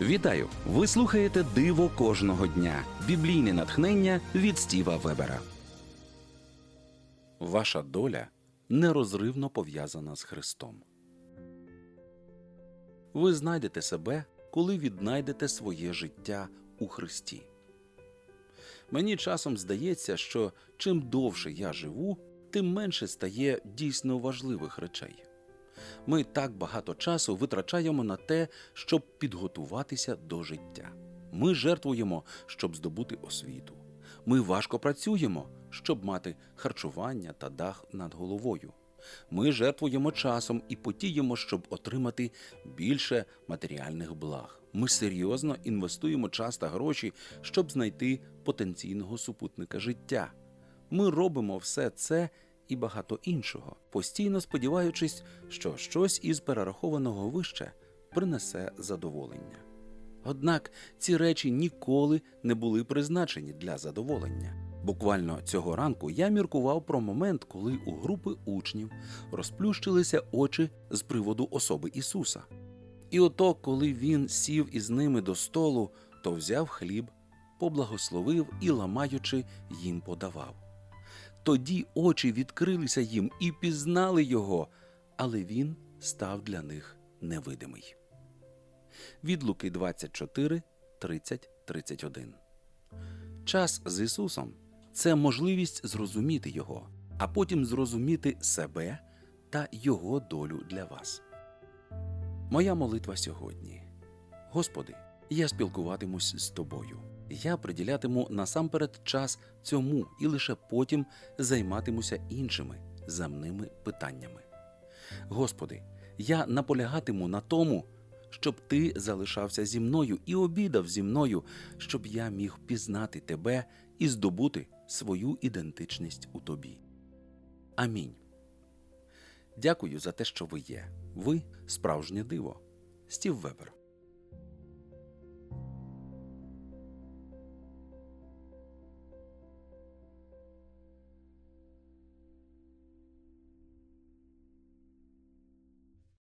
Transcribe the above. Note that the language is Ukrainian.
Вітаю! Ви слухаєте Диво кожного дня. Біблійне натхнення від Стіва Вебера. Ваша доля нерозривно пов'язана з Христом. Ви знайдете себе, коли віднайдете своє життя у Христі. Мені часом здається, що чим довше я живу, тим менше стає дійсно важливих речей. Ми так багато часу витрачаємо на те, щоб підготуватися до життя. Ми жертвуємо, щоб здобути освіту. Ми важко працюємо, щоб мати харчування та дах над головою. Ми жертвуємо часом і потіємо, щоб отримати більше матеріальних благ. Ми серйозно інвестуємо час та гроші, щоб знайти потенційного супутника життя. Ми робимо все це і багато іншого, постійно сподіваючись, що щось із перерахованого вище принесе задоволення. Однак ці речі ніколи не були призначені для задоволення. Буквально цього ранку я міркував про момент, коли у групи учнів розплющилися очі з приводу особи Ісуса. І ото, коли він сів із ними до столу, то взяв хліб, поблагословив і, ламаючи, їм подавав. Тоді очі відкрилися їм і пізнали його, але він став для них невидимий. Від Луки 24, 30, 31. Час з Ісусом це можливість зрозуміти Його, а потім зрозуміти себе та Його долю для вас. Моя молитва сьогодні. Господи, я спілкуватимусь з тобою. Я приділятиму насамперед час цьому і лише потім займатимуся іншими земними питаннями. Господи, я наполягатиму на тому, щоб ти залишався зі мною і обідав зі мною, щоб я міг пізнати тебе і здобути свою ідентичність у тобі. Амінь. Дякую за те, що ви є. Ви справжнє диво. Стів Вебер.